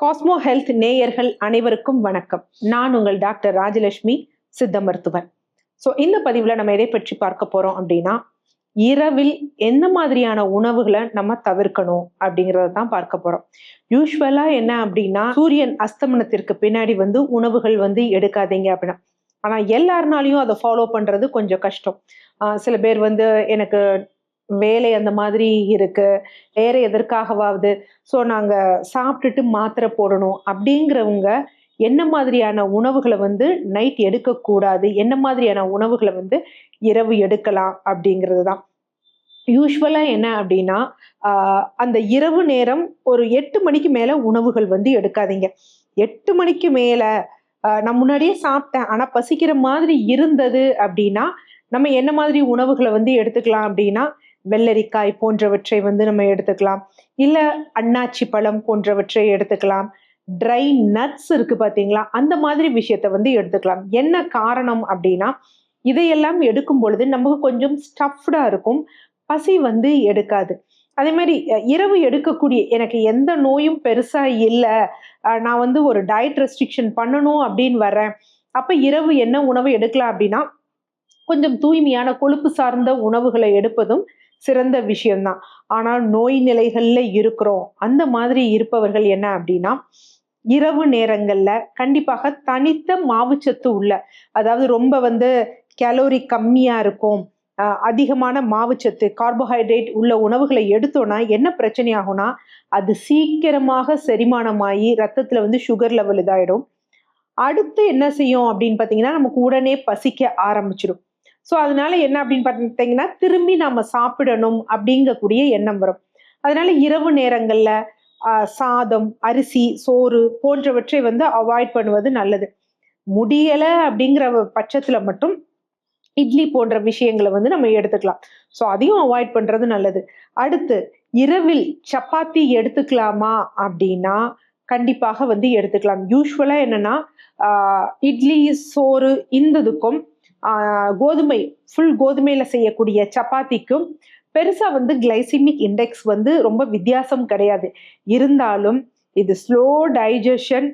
Cosmo health நேயர்கள் அனைவருக்கும் வணக்கம். நான் உங்கள் டாக்டர் ராஜலட்சுமி சித்த மருத்துவர். ஸோ இந்த பதிவில் நம்ம எதை பற்றி பார்க்க போகிறோம் அப்படின்னா இரவில் எந்த மாதிரியான உணவுகளை நம்ம தவிர்க்கணும் அப்படிங்கிறத தான் பார்க்க போகிறோம் யூஸ்வலாக என்ன அப்படின்னா சூரியன் அஸ்தமனத்திற்கு பின்னாடி வந்து உணவுகள் வந்து எடுக்காதீங்க அப்படின்னா. ஆனால் எல்லாருனாலையும் அதை ஃபாலோ பண்ணுறது கொஞ்சம் கஷ்டம். சில பேர் வந்து எனக்கு வேலை அந்த மாதிரி இருக்கு. வேற எதற்காகவாவது? ஸோ நாங்கள் சாப்பிட்டுட்டு மாத்திரை போடணும் அப்படிங்கிறவங்க என்ன மாதிரியான உணவுகளை வந்து நைட் எடுக்கக்கூடாது? என்ன மாதிரியான உணவுகளை வந்து இரவு எடுக்கலாம் அப்படிங்கிறது தான். யூஸ்வலாக என்ன அப்படின்னா அந்த இரவு நேரம் ஒரு எட்டு மணிக்கு மேலே உணவுகள் வந்து எடுக்காதீங்க. எட்டு மணிக்கு மேலே நான் முன்னாடியே சாப்பிட்டேன். ஆனால் பசிக்கிற மாதிரி இருந்தது அப்படின்னா நம்ம என்ன மாதிரி உணவுகளை வந்து எடுத்துக்கலாம் அப்படின்னா வெள்ளரிக்காய் போன்றவற்றை வந்து நம்ம எடுத்துக்கலாம். இல்லை அன்னாச்சி பழம் போன்றவற்றை எடுத்துக்கலாம். ட்ரை நட்ஸ் இருக்குது பார்த்தீங்களா அந்த மாதிரி விஷயத்த வந்து எடுத்துக்கலாம். என்ன காரணம் அப்படின்னா இதையெல்லாம் எடுக்கும் பொழுது நமக்கு கொஞ்சம் ஸ்டஃப்டாக இருக்கும். பசி வந்து எடுக்காது. அதே மாதிரி இரவு எடுக்கக்கூடிய எனக்கு எந்த நோயும் பெருசாக இல்லை. நான் வந்து ஒரு டயட் ரெஸ்ட்ரிக்ஷன் பண்ணணும் அப்படின்னு வரேன் அப்போ இரவு என்ன உணவு எடுக்கலாம் அப்படின்னா கொஞ்சம் தூய்மையான கொழுப்பு சார்ந்த உணவுகளை எடுப்பதும் சிறந்த விஷயம்தான். ஆனால் நோய் நிலைகளில் இருக்கிறோம். அந்த மாதிரி இருப்பவர்கள் என்ன அப்படின்னா இரவு நேரங்கள்ல கண்டிப்பாக தனித்த மாவுச்சத்து உள்ள அதாவது ரொம்ப வந்து கேலோரி கம்மியா இருக்கும் அதிகமான மாவுச்சத்து கார்போஹைட்ரேட் உள்ள உணவுகளை எடுத்தோன்னா என்ன பிரச்சனை ஆகும்னா அது சீக்கிரமாக செரிமானமாகி ரத்தத்தில் வந்து சுகர் லெவல் இதாயிடும். அடுத்து என்ன செய்யும் அப்படின்னு பார்த்தீங்கன்னா நமக்கு உடனே பசிக்க ஆரம்பிச்சிடும் ஸோ அதனால என்ன அப்படின்னு பார்த்தீங்கன்னா திரும்பி நம்ம சாப்பிடணும் அப்படிங்கக்கூடிய எண்ணம் வரும். அதனால இரவு நேரங்களில் சாதம் அரிசி சோறு போன்றவற்றை வந்து அவாய்ட் பண்ணுவது நல்லது. முடியலை அப்படிங்கிற பட்சத்தில் மட்டும் இட்லி போன்ற விஷயங்களை வந்து நம்ம எடுத்துக்கலாம். ஸோ அதையும் அவாய்ட் பண்ணுறது நல்லது. அடுத்து இரவில் சப்பாத்தி எடுத்துக்கலாமா அப்படின்னா கண்டிப்பாக வந்து எடுத்துக்கலாம். யூஸ்வலாக என்னன்னா இட்லி சோறு இந்ததுக்கும் கோதுமை ஃபுல் கோதுமையில் செய்யக்கூடிய சப்பாத்திக்கும் பெருசாக வந்து கிளைசிமிக் இண்டெக்ஸ் வந்து ரொம்ப வித்தியாசம் கிடையாது. இருந்தாலும் இது ஸ்லோ டைஜஷன்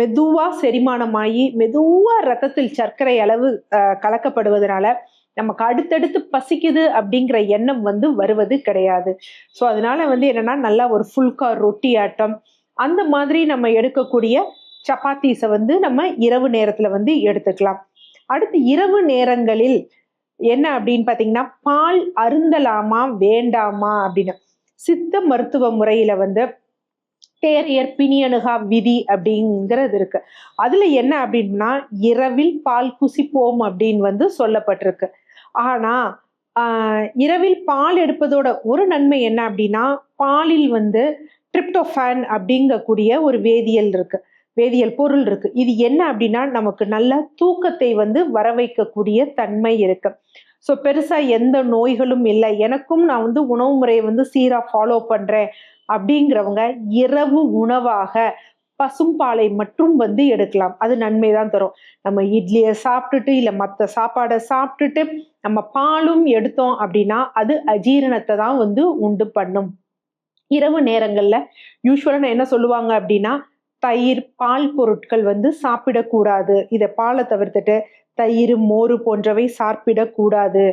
மெதுவாக செரிமானமாகி மெதுவாக ரத்தத்தில் சர்க்கரை அளவு கலக்கப்படுவதனால நமக்கு அடுத்தடுத்து பசிக்குது அப்படிங்கிற எண்ணம் வந்து வருவது கிடையாது. ஸோ அதனால வந்து என்னன்னா நல்லா ஒரு ஃபுல்கா ரொட்டி ஆட்டம் அந்த மாதிரி நம்ம எடுக்கக்கூடிய சப்பாத்தீஸை வந்து நம்ம இரவு நேரத்தில் வந்து எடுத்துக்கலாம். அடுத்து இரவு நேரங்களில் என்ன அப்படின்னு பார்த்தீங்கன்னா பால் அருந்தலாமா வேண்டாமா அப்படின்னு. சித்த மருத்துவ முறையில வந்து தேரையர் பிணியணுகா விதி அப்படிங்கிறது இருக்கு. அதுல என்ன அப்படின்னா இரவில் பால் குசிப்போம் அப்படின்னு வந்து சொல்லப்பட்டிருக்கு. ஆனா இரவில் பால் எடுப்பதோட ஒரு நன்மை என்ன அப்படின்னா பாலில் வந்து ட்ரிப்டோஃபேன் அப்படிங்கக்கூடிய ஒரு வேதியியல் இருக்கு. வேதியியல் பொருள் இருக்கு. இது என்ன அப்படின்னா நமக்கு நல்ல தூக்கத்தை வந்து வர வைக்கக்கூடிய தன்மை இருக்கு. ஸோ பெருசா எந்த நோய்களும் இல்லை. எனக்கும் நான் வந்து உணவு முறையை வந்து சீரா ஃபாலோ பண்றேன் அப்படிங்கிறவங்க இரவு உணவாக பசும்பாலை மட்டும் வந்து எடுக்கலாம். அது நன்மை தான் தரும். நம்ம இட்லியை சாப்பிட்டுட்டு இல்லை மற்ற சாப்பாடை சாப்பிட்டுட்டு நம்ம பாலும் எடுத்தோம் அப்படின்னா அது அஜீரணத்தை தான் வந்து உண்டு பண்ணும். இரவு நேரங்களில் யூஸ்வலாக என்ன சொல்லுவாங்க அப்படின்னா தயிர் பால் பொருட்கள் வந்து சாப்பிடக்கூடாது. இதை பாலை தவிர்த்துட்டு தயிர் மோர் போன்றவை சாப்பிடக்கூடாது.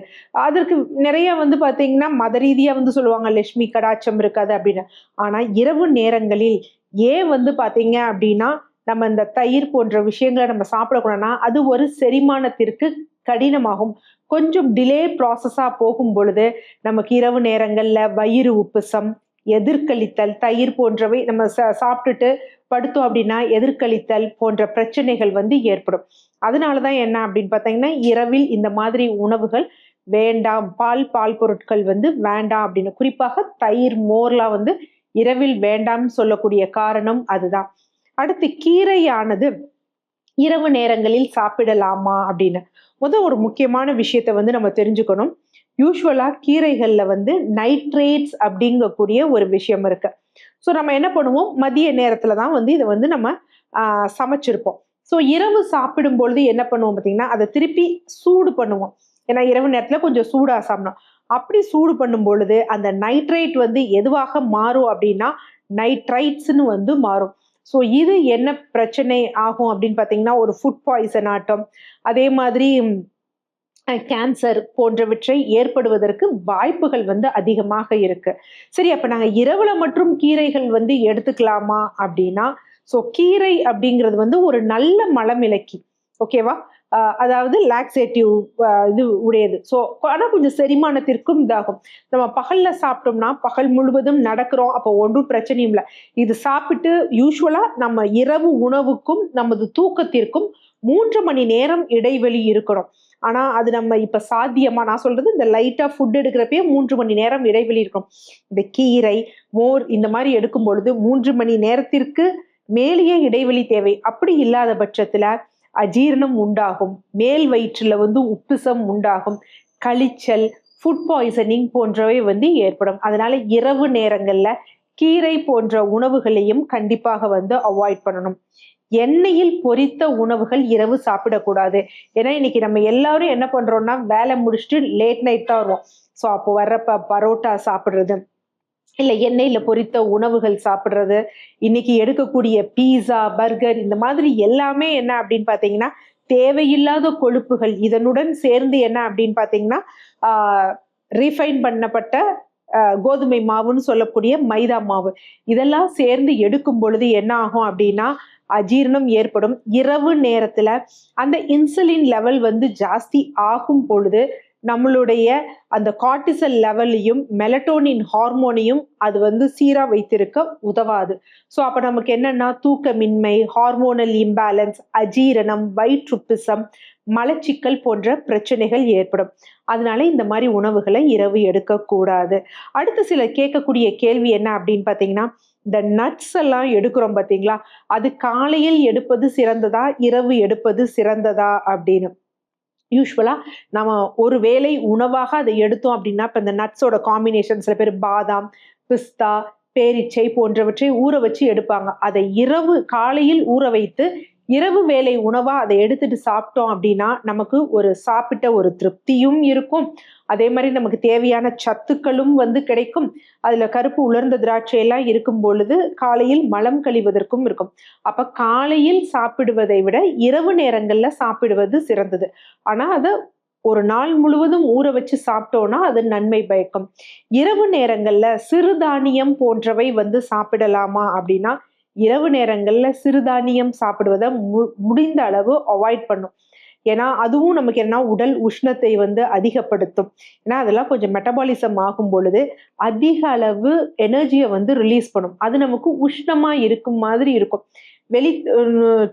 அதற்கு நிறைய வந்து பார்த்தீங்கன்னா மத ரீதியாக வந்து சொல்லுவாங்க லட்சுமி கடாச்சம் இருக்காது அப்படின்னு. ஆனால் இரவு நேரங்களில் ஏன் வந்து பார்த்தீங்க அப்படின்னா நம்ம இந்த தயிர் போன்ற விஷயங்களை நம்ம சாப்பிடக்கூடாதுன்னா அது ஒரு செரிமானத்திற்கு கடினமாகும். கொஞ்சம் டிலே ப்ராசஸாக போகும் பொழுது நமக்கு இரவு நேரங்களில் வயிறு உப்புசம் எதிர்கழித்தல் தயிர் போன்றவை நம்ம ச சாப்பிட்டுட்டு படுத்தோம் அப்படின்னா எதிர்கழித்தல் போன்ற பிரச்சனைகள் வந்து ஏற்படும். அதனால தான் என்ன அப்படின்னு பார்த்தீங்கன்னா இரவில் இந்த மாதிரி உணவுகள் வேண்டாம். பால் பால் பொருட்கள் வந்து வேண்டாம் அப்படின்னு. குறிப்பாக தயிர் மோர்லாம் வந்து இரவில் வேண்டாம்னு சொல்லக்கூடிய காரணம் அதுதான். அடுத்து கீரையானது இரவு நேரங்களில் சாப்பிடலாமா அப்படின்னு. முதல் ஒரு முக்கியமான விஷயத்தை வந்து நம்ம தெரிஞ்சுக்கணும். யூஸ்வலாக கீரைகளில் வந்து நைட்ரேட்ஸ் அப்படிங்கக்கூடிய ஒரு விஷயம் இருக்குது ஸோ நம்ம என்ன பண்ணுவோம்? மதிய நேரத்தில் தான் வந்து இதை வந்து நம்ம சமைச்சிருப்போம். ஸோ இரவு சாப்பிடும் பொழுது என்ன பண்ணுவோம் பார்த்தீங்கன்னா அதை திருப்பி சூடு பண்ணுவோம். ஏன்னா இரவு நேரத்தில் கொஞ்சம் சூடாக சாப்பிடணும். அப்படி சூடு பண்ணும் பொழுது அந்த நைட்ரைட் வந்து எதுவாக மாறும் அப்படின்னா நைட்ரைட்ஸ்னு வந்து மாறும். ஸோ இது என்ன பிரச்சனை ஆகும் அப்படின்னு பார்த்தீங்கன்னா ஒரு ஃபுட் பாய்சன் ஆட்டம். அதே மாதிரி கேன்சர் போன்றவற்றை ஏற்படுவதற்கு வாய்ப்புகள் வந்து அதிகமாக இருக்கு. சரி அப்ப நாங்க இரவுல மற்றும் கீரைகள் வந்து எடுத்துக்கலாமா அப்படின்னா ஸோ கீரை அப்படிங்கிறது வந்து ஒரு நல்ல மலமிளக்கி ஓகேவா அதாவது லாக்ஸேட்டிவ் இது உடையது. ஸோ ஆனால் கொஞ்சம் செரிமானத்திற்கும் இதாகும். நம்ம பகல்ல சாப்பிட்டோம்னா பகல் முழுவதும் நடக்கிறோம் அப்போ ஒன்றும் பிரச்சனையும் இல்லை. இது சாப்பிட்டு யூஸ்வலா நம்ம இரவு உணவுக்கும் நமது தூக்கத்திற்கும் மூன்று மணி நேரம் இடைவெளி இருக்கணும். ஆனால் அது நம்ம இப்போ சாத்தியமாக நான் சொல்கிறது இந்த லைட்டாக ஃபுட் எடுக்கிறப்பே மூன்று மணி நேரம் இடைவெளி இருக்கும். இந்த கீரை மோர் இந்த மாதிரி எடுக்கும் பொழுது மூன்று மணி நேரத்திற்கு மேலேயே இடைவெளி தேவை. அப்படி இல்லாத பட்சத்தில் அஜீரணம் உண்டாகும். மேல் வயிற்றில் வந்து உப்புசம் உண்டாகும். கழிச்சல் ஃபுட் பாய்சனிங் போன்றவை வந்து ஏற்படும். அதனால இரவு நேரங்களில் கீரை போன்ற உணவுகளையும் கண்டிப்பாக வந்து அவாய்ட் பண்ணணும். எண்ணெயில் பொரித்த உணவுகள் இரவு சாப்பிடக்கூடாது. ஏன்னா இன்னைக்கு நம்ம எல்லாரும் என்ன பண்றோம்னா வேலை முடிச்சுட்டு லேட் நைட் தான் வருவோம். ஸோ அப்போ வர்றப்ப பரோட்டா சாப்பிட்றது இல்லை எண்ணெயில் பொரித்த உணவுகள் சாப்பிட்றது இன்னைக்கு எடுக்கக்கூடிய பீஸா பர்கர் இந்த மாதிரி எல்லாமே என்ன அப்படின்னு பார்த்தீங்கன்னா தேவையில்லாத கொழுப்புகள் இதனுடன் சேர்ந்து என்ன அப்படின்னு பார்த்தீங்கன்னா ரீஃபைன் பண்ணப்பட்ட கோதுமை மாவுன்னு சொல்லக்கூடிய மைதா மாவு. இதெல்லாம் சேர்ந்து எடுக்கும் பொழுது என்ன ஆகும் அப்படின்னா அஜீரணம் ஏற்படும். இரவு நேரத்துல அந்த இன்சுலின் லெவல் வந்து ஜாஸ்தி ஆகும் பொழுது நம்மளுடைய அந்த கார்டிசல் லெவலையும் மெலட்டோனின் ஹார்மோனையும் அது வந்து சீரா வைத்திருக்க உதவாது. ஸோ அப்போ நமக்கு என்னன்னா தூக்கமின்மை ஹார்மோனல் இம்பேலன்ஸ் அஜீரணம் வயிற்றுப்பிசம் மலச்சிக்கல் போன்ற பிரச்சனைகள் ஏற்படும். அதனால இந்த மாதிரி உணவுகளை இரவு எடுக்கக்கூடாது. அடுத்து சில கேட்கக்கூடிய கேள்வி என்ன அப்படின்னு பார்த்தீங்கன்னா இந்த நட்ஸ் எல்லாம் எடுக்கிறோம் பார்த்தீங்களா? அது காலையில் எடுப்பது சிறந்ததா? இரவு எடுப்பது சிறந்ததா? அப்படின்னு. யூஸ்வலாக நம்ம ஒரு வேளை உணவாக அதை எடுத்தோம் அப்படின்னா இப்போ இந்த நட்ஸோட காம்பினேஷன் சில பேர் பாதாம் பிஸ்தா பேரிச்சை போன்றவற்றை ஊற வச்சு எடுப்பாங்க. அதை இரவு காலையில் ஊற வைத்து இரவு வேலை உணவாக அதை எடுத்துட்டு சாப்பிட்டோம் அப்படின்னா நமக்கு ஒரு சாப்பிட்ட ஒரு திருப்தியும் இருக்கும். அதே மாதிரி நமக்கு தேவையான சத்துக்களும் வந்து கிடைக்கும். அதில் கருப்பு உலர்ந்த திராட்சை எல்லாம் இருக்கும் பொழுது காலையில் மலம் கழிவதற்கும் இருக்கும். அப்போ காலையில் சாப்பிடுவதை விட இரவு நேரங்களில் சாப்பிடுவது சிறந்தது. ஆனால் அதை ஒரு நாள் முழுவதும் ஊற வச்சு சாப்பிட்டோம்னா அது நன்மை பயக்கும். இரவு நேரங்கள்ல சிறுதானியம் போன்றவை வந்து சாப்பிடலாமா அப்படின்னா இரவு நேரங்களில் சிறுதானியம் சாப்பிடுவதை மு முடிந்த அளவு அவாய்ட் பண்ணும். ஏன்னா அதுவும் நமக்கு என்ன உடல் உஷ்ணத்தை வந்து அதிகப்படுத்தும். ஏன்னா அதெல்லாம் கொஞ்சம் மெட்டபாலிசம் ஆகும் பொழுது அதிக அளவு எனர்ஜியை வந்து ரிலீஸ் பண்ணும். அது நமக்கு உஷ்ணமா இருக்கும் மாதிரி இருக்கும். வெளி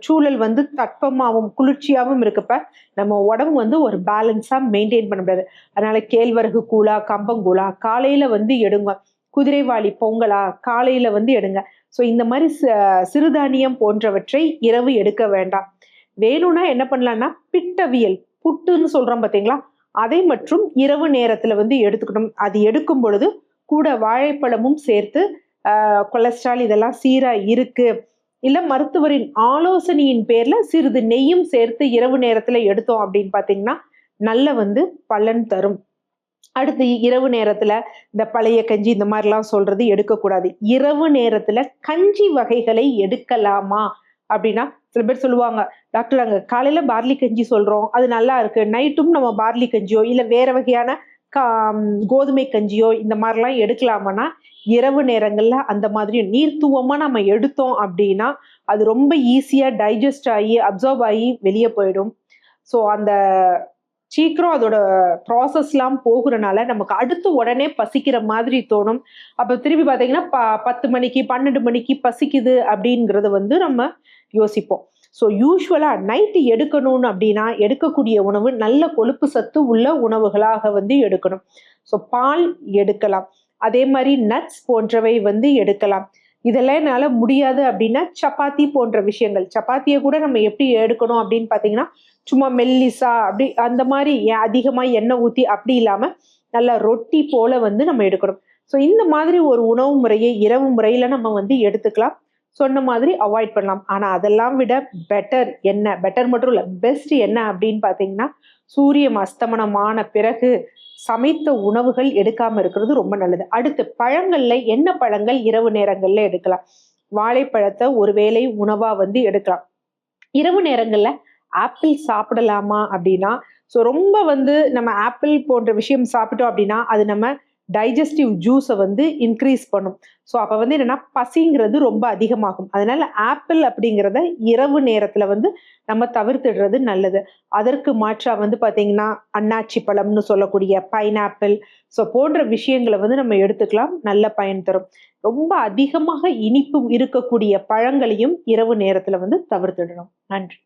சூழல் வந்து தட்பமாகவும் குளிர்ச்சியாகவும் இருக்கப்ப நம்ம உடம்பு வந்து ஒரு பேலன்ஸாக மெயின்டைன் பண்ண முடியாது. அதனால கேழ்வரகு கூழா கம்பங்கூழா காலையில வந்து எடுங்க. குதிரைவாளி பொங்கலா? காலையில வந்து எடுங்க. ஸோ இந்த மாதிரி சிறுதானியம் போன்றவற்றை இரவு எடுக்க வேண்டாம். வேணும்னா என்ன பண்ணலாம்னா பிட்டவியல் புட்டுன்னு சொல்றோம் பார்த்தீங்களா அதை மற்றும் இரவு நேரத்துல வந்து எடுத்துக்கணும். அது எடுக்கும் பொழுது கூட வாழைப்பழமும் சேர்த்து கொலஸ்ட்ரால் இதெல்லாம் சீரா இருக்கு. இல்ல மருத்துவரின் ஆலோசனையின் பேர்ல சிறிது நெய்யும் சேர்த்து இரவு நேரத்துல எடுத்தோம் அப்படின்னு பாத்தீங்கன்னா நல்ல வந்து பலன் தரும். அடுத்து இரவு நேரத்துல இந்த பழைய கஞ்சி இந்த மாதிரிலாம் சொல்றது எடுக்கக்கூடாது. இரவு நேரத்துல கஞ்சி வகைகளை எடுக்கலாமா? அப்படின்னா சில பேர் சொல்லுவாங்க டாக்டர் அங்க காலையில பார்லி கஞ்சி சொல்றோம். அது நல்லா இருக்கு. நைட்டும் நம்ம பார்லி கஞ்சியோ இல்ல வேற வகையான கா கோதுமை கஞ்சியோ இந்த மாதிரிலாம் எடுக்கலாமான்னா இரவு நேரங்கள்ல அந்த மாதிரி நீர்த்துவமா நம்ம எடுத்தோம் அப்படின்னா அது ரொம்ப ஈஸியா டைஜஸ்ட் ஆகி அப்சர்வ் ஆகி வெளியே போயிடும். ஸோ அந்த சீக்கிரம் அதோட ப்ராசஸ்லாம் போகிறனால நமக்கு அடுத்து உடனே பசிக்கிற மாதிரி தோணும். அப்போ திருப்பி பார்த்தீங்கன்னா ப பத்து மணிக்கு பன்னெண்டு மணிக்கு பசிக்குது அப்படிங்கிறத வந்து நம்ம யோசிப்போம். ஸோ யூஸ்வலாக நைட்டு எடுக்கணும்னு அப்படின்னா எடுக்கக்கூடிய உணவு நல்ல கொழுப்பு சத்து உள்ள உணவுகளாக வந்து எடுக்கணும். ஸோ பால் எடுக்கலாம். அதே மாதிரி நட்ஸ் போன்றவை வந்து எடுக்கலாம். இதெல்லாம் என்னால் முடியாது அப்படின்னா சப்பாத்தி போன்ற விஷயங்கள். சப்பாத்தியை கூட நம்ம எப்படி எடுக்கணும் அப்படின்னு பார்த்தீங்கன்னா சும்மா மெல்லிசா அப்படி அந்த மாதிரி அதிகமாக எண்ணெய் ஊற்றி அப்படி இல்லாமல் நல்லா ரொட்டி போல வந்து நம்ம எடுக்கணும். ஸோ இந்த மாதிரி ஒரு உணவு முறையை இரவு முறையில் நம்ம வந்து எடுத்துக்கலாம். சொன்ன மாதிரி அவாய்ட் பண்ணலாம். ஆனால் அதெல்லாம் விட பெட்டர் என்ன பெட்டர் மட்டும் இல்லை பெஸ்ட் என்ன அப்படின்னு பார்த்தீங்கன்னா சூரியன் அஸ்தமனமான பிறகு சமைத்த உணவுகள் எடுக்காம இருக்கிறது ரொம்ப நல்லது. அடுத்து பழங்கள்ல என்ன பழங்கள் இரவு நேரங்கள்ல எடுக்கலாம்? வாழைப்பழத்தை ஒருவேளை உணவா வந்து எடுக்கலாம். இரவு நேரங்கள்ல ஆப்பிள் சாப்பிடலாமா அப்படின்னா ஸோ ரொம்ப வந்து நம்ம ஆப்பிள் போன்ற விஷயம் சாப்பிட்டோம் அப்படின்னா அது நம்ம டைஜஸ்டிவ் ஜூஸை வந்து இன்க்ரீஸ் பண்ணும். ஸோ அப்போ வந்து என்னன்னா பசிங்கிறது ரொம்ப அதிகமாகும். அதனால் ஆப்பிள் அப்படிங்கிறத இரவு நேரத்தில் வந்து நம்ம தவிர்த்துடுறது நல்லது. அதற்கு மாற்றாக வந்து பார்த்தீங்கன்னா அன்னாச்சி பழம்னு சொல்லக்கூடிய பைனாப்பிள் ஸோ போன்ற விஷயங்களை வந்து நம்ம எடுத்துக்கலாம். நல்ல பயன் தரும். ரொம்ப அதிகமாக இனிப்பு இருக்கக்கூடிய பழங்களையும் இரவு நேரத்தில் வந்து தவிர்த்துடணும். நன்றி.